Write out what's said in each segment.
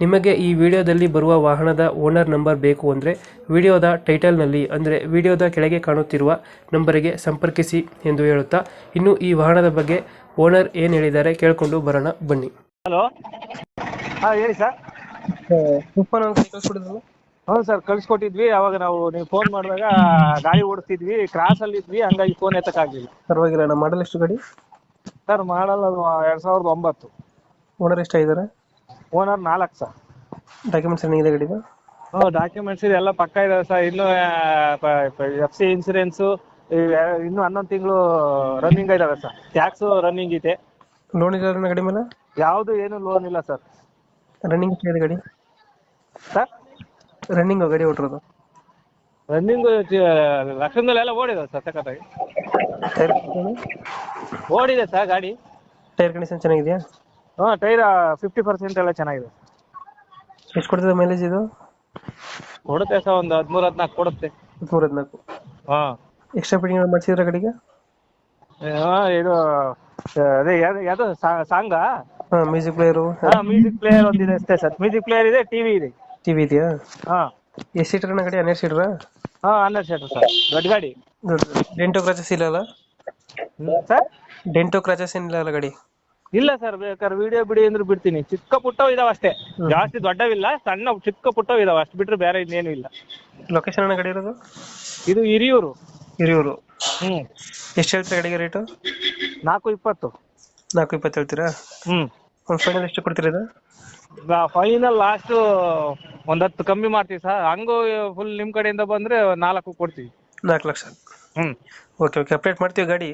ನಿಮಗೆ ಈ ವಿಡಿಯೋದಲ್ಲಿ ಬರುವ ವಾಹನದ ಓನರ್ ನಂಬರ್ ಬೇಕು ಅಂದರೆ ವಿಡಿಯೋದ ಟೈಟಲ್ನಲ್ಲಿ ಅಂದರೆ ವಿಡಿಯೋದ ಕೆಳಗೆ ಕಾಣುತ್ತಿರುವ ನಂಬರಿಗೆ ಸಂಪರ್ಕಿಸಿ ಎಂದು ಹೇಳುತ್ತಾ ಇನ್ನು ಈ ವಾಹನದ ಬಗ್ಗೆ ಓನರ್ ಏನು ಹೇಳಿದ್ದಾರೆ ಕೇಳಿಕೊಂಡು ಬರೋಣ ಬನ್ನಿ. ಹಲೋ. ಹಾಂ ಹೇಳಿ ಸರ್. ಹೌದು ಸರ್ ಕಳ್ಸಿಕೊಟ್ಟಿದ್ವಿ. ಅವಾಗ ನಾವು ನೀವು ಫೋನ್ ಮಾಡಿದಾಗ ಗಾಡಿ ಓಡಿಸ್ತಿದ್ವಿ ಕ್ರಾಸಲ್ಲಿ ಇದ್ವಿ ಹಂಗಾಗಿ ಫೋನ್ ಎತ್ತಕ್ಕಾಗಲಿಲ್ಲ. ಪರವಾಗಿಲ್ಲ ನಮ್ಮ ಮಾಡಲ್ ಎಷ್ಟು ಗಾಡಿ? ಸರ್ ಮಾಡಲ್ಲ ಎರಡು ಸಾವಿರದ ಒಂಬತ್ತು. ಓನರ್ ಎಷ್ಟಾಗಿದ್ದಾರೆ? ಓನರ್ ನಾಲ್ಕು ಸರ್. ಡಾಕ್ಯುಮೆಂಟ್ಸ್ ಏನಿದೆ ಗಾಡಿದು? ಹ್ಞೂ ಡಾಕ್ಯುಮೆಂಟ್ಸ್ ಎಲ್ಲ ಪಕ್ಕ ಇದಾವೆ ಸರ್. ಇನ್ನು ಎಫ್ ಸಿ ಇನ್ಸೂರೆನ್ಸು ಇನ್ನು ಹನ್ನೊಂದು ತಿಂಗಳು ರನ್ನಿಂಗ್ ಇದಾವೆ ಸರ್. ಟ್ಯಾಕ್ಸು ರನ್ನಿಂಗ್ ಇದೆ. ಲೋನ್ ಇಲ್ಲ ಗಡಿ ಮೇಲೆ? ಯಾವುದು ಏನು ಲೋನ್ ಇಲ್ಲ ಸರ್. ರನ್ನಿಂಗ್ ಇದೆ ಗಾಡಿ? ಸರ್? ರನ್ನಿಂಗ್ ಗಾಡಿ ಓಟಿರೋದು ರನ್ನಿಂಗ್ ಲಕ್ಷಣದಲ್ಲೆಲ್ಲ ಓಡಿದೆ ಸರ್ ಸಖತ್ತಾಗಿ. ಟೈರ್ ಓಡಿದೆ ಸರ್ ಗಾಡಿ. ಟೈರ್ ಕಂಡೀಷನ್ ಚೆನ್ನಾಗಿದೆಯಾ? ಹಾಂ ಟೈರ್ ಫಿಫ್ಟಿ ಪರ್ಸೆಂಟ್ ಎಲ್ಲ ಚೆನ್ನಾಗಿದೆ. ಎಷ್ಟು ಕೊಡ್ತದೆ ಮೈಲೇಜ್ ಇದು? ಕೊಡುತ್ತೆ ಸರ್ ಒಂದು ಹದಿಮೂರು ಹದಿನಾಲ್ಕು ಕೊಡುತ್ತೆ. ಮೂರು ಹದಿನಾಲ್ಕು? ಹಾ. ಎಕ್ಸ್ಟ್ರಾ ಫಿಟ್ಟಿಂಗ್ ಮಾಡಿಸಿದ್ರೆ ಕಡೆಗೆ? ಹಾಂ ಇದು ಅದೇ ಯಾವ್ದು ಸಾಂಗ್ ಸಾಂಗಾ? ಹಾಂ ಮ್ಯೂಸಿಕ್ ಪ್ಲೇಯರು ಹಾ ಮ್ಯೂಸಿಕ್ ಪ್ಲೇಯರ್ ಒಂದಿದೆ ಅಷ್ಟೇ ಸರ್. ಮ್ಯೂಸಿಕ್ ಪ್ಲೇಯರ್ ಇದೆ ಟಿವಿ ಇದೆ. ಟಿವಿ ಇದೆಯಾ? ಹಾ. ಎಷ್ಟು ಸೀಟರ್ ಗಾಡಿ ಹನ್ನೆರಡು ಸೀಟ್ರಾ ಹಾ ಹನ್ನೆರಡು ಸೀಟರ್ ಸರ್. ದೊಡ್ಡ ಗಾಡಿ. ಡೆಂಟೋ ಕ್ರಾಚಸ್ ಇಲ್ಲ ಅಲ್ಲ? ಸರ್? ಡೆಂಟೋ ಕ್ರಾಚಸ್ ಏನಿಲ್ಲ ಅಲ್ಲ ಗಾಡಿ? ಇಲ್ಲ ಸರ್ ಬೇಕಾದ್ರೆ ವಿಡಿಯೋ ಬಿಡಿ ಅಂದ್ರೆ ಬಿಡ್ತೀನಿ. ಚಿಕ್ಕ ಪುಟ್ಟವು ಇದಾವ ಅಷ್ಟೇ. ಜಾಸ್ತಿ ದೊಡ್ಡವಿಲ್ಲ ಸಣ್ಣ ಚಿಕ್ಕ ಪುಟ್ಟವು ಇದಾವ. ಅಷ್ಟು ಬಿಟ್ರೆ ಬೇರೆ ಇನ್ನೇನು ಇಲ್ಲ. ಲೊಕೇಶನ್ ಅಣ್ಣ ಗಾಡಿ ಇರೋದು? ಇದು ಹಿರಿಯೂರು. ಹಿರಿಯೂರು. ಹ್ಮ್. ಎಷ್ಟು ಹೇಳ್ತೀರಾ ಗಾಡಿಗೆ ರೇಟು ನಾಲ್ಕು ಇಪ್ಪತ್ತು. ನಾಲ್ಕು ಇಪ್ಪತ್ತು ಹೇಳ್ತೀರಾ? ಹ್ಮ್. ಒಂದು ಫೈನಲ್ ಎಷ್ಟು ಕೊಡ್ತೀರ ಇದು? ಫೈನಲ್ ಲಾಸ್ಟ್ ಒಂದ್ ಹತ್ತು ಕಮ್ಮಿ ಮಾಡ್ತೀವಿ ಸರ್ ಹಂಗೂ ಫುಲ್ ನಿಮ್ ಕಡೆಯಿಂದ ಬಂದ್ರೆ ನಾಲ್ಕು ಕೊಡ್ತೀವಿ. ನಾಲ್ಕು ಲಕ್ಷ. ಹ್ಮ್. ಓಕೆ ಓಕೆ ಅಪ್ಡೇಟ್ ಮಾಡ್ತೀವಿ ಗಾಡಿ.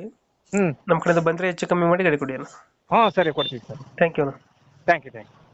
ಹ್ಞೂ ನಮ್ಮ ಕಡೆಯಿಂದ ಬಂದರೆ ಹೆಚ್ಚು ಕಮ್ಮಿ ಮಾಡಿ ಗಾಡಿ ಕೊಡಿ ಅಣ್ಣ. ಹಾಂ ಸರಿ ಕೊಡ್ತೀವಿ ಸರ್. ಥ್ಯಾಂಕ್ ಯು ಅಣ್ಣ. Thank you thank you